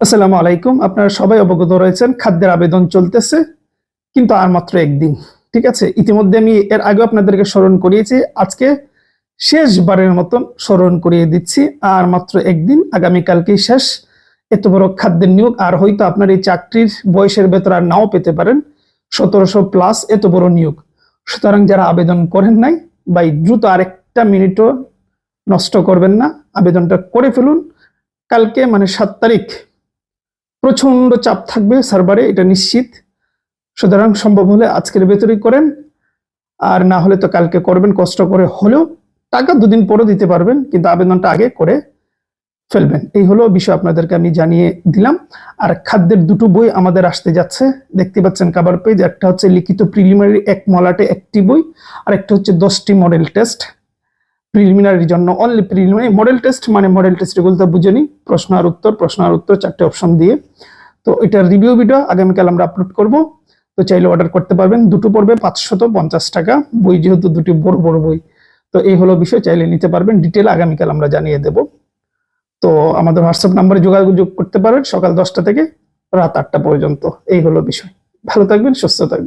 আসসালামু আলাইকুম। আপনারা সবাই অবগত রয়েছেন, খাদ্যের আবেদন চলতেছে, কিন্তু আর মাত্র একদিন, ঠিক আছে? ইতিমধ্যে আমি এর আগে আপনাদেরকে স্মরণ করিয়েছি, আজকে শেষবারের মতন স্মরণ করিয়ে দিচ্ছি, আর মাত্র একদিন, আগামীকালকেই শেষ। এত বড় খাদ্যের নিয়োগ, আর হয়তো আপনার এই চাকরির বয়সের ভেতর আর নাও পেতে পারেন, সতেরোশো প্লাস এত বড় নিয়োগ। সুতরাং যারা আবেদন করেন নাই বা এই দ্রুত আরেকটা মিনিটও নষ্ট করবেন না। আবেদনটা করে ফেলুন। কালকে মানে সাত তারিখ প্রচণ্ড চাপ থাকবে সার্ভারে, এটা নিশ্চিত। সুতরাং সম্ভব হলে আজকের ভেতরেই করেন, আর না হলে তো কালকে করবেন, কষ্ট করে হলেও টাকা দুদিন পরও দিতে পারবেন, কিন্তু আবেদনটা আগে করে ফেলবেন। এই হলো বিষয় আপনাদেরকে আমি জানিয়ে দিলাম। আর খাদ্যের দুটো বই আমাদের আসতে যাচ্ছে। দেখতে পাচ্ছেন কাবার পেজ একটা হচ্ছে লিখিত প্রিলিমিনারি এক মলাটে একটি বই আর একটা হচ্ছে দশটি মডেল টেস্ট প্রিলিমিনারির জন্য অনলি প্রিলিমিনারি মডেল টেস্ট মানে মডেল টেস্ট এগুলো বুঝেনি। প্রশ্ন আর উত্তর, প্রশ্ন আর উত্তর, চারটে অপশন দিয়ে। তো এটার রিভিউ ভিডিও আগামীকাল আমরা আপলোড করব। তো চাইলে অর্ডার করতে পারবেন। দুটো পড়বে পাঁচশত পঞ্চাশ টাকা। বই যেহেতু দুটি বড় বড় বই, তো এই হলো বিষয়। চাইলে নিতে পারবেন। ডিটেল আগামীকাল আমরা জানিয়ে দেব। তো আমাদের হোয়াটসঅ্যাপ নাম্বারে যোগাযোগ করতে পারেন। সকাল দশটা থেকে রাত আটটা পর্যন্ত। এই হলো বিষয়। ভালো থাকবেন, সুস্থ থাকবেন।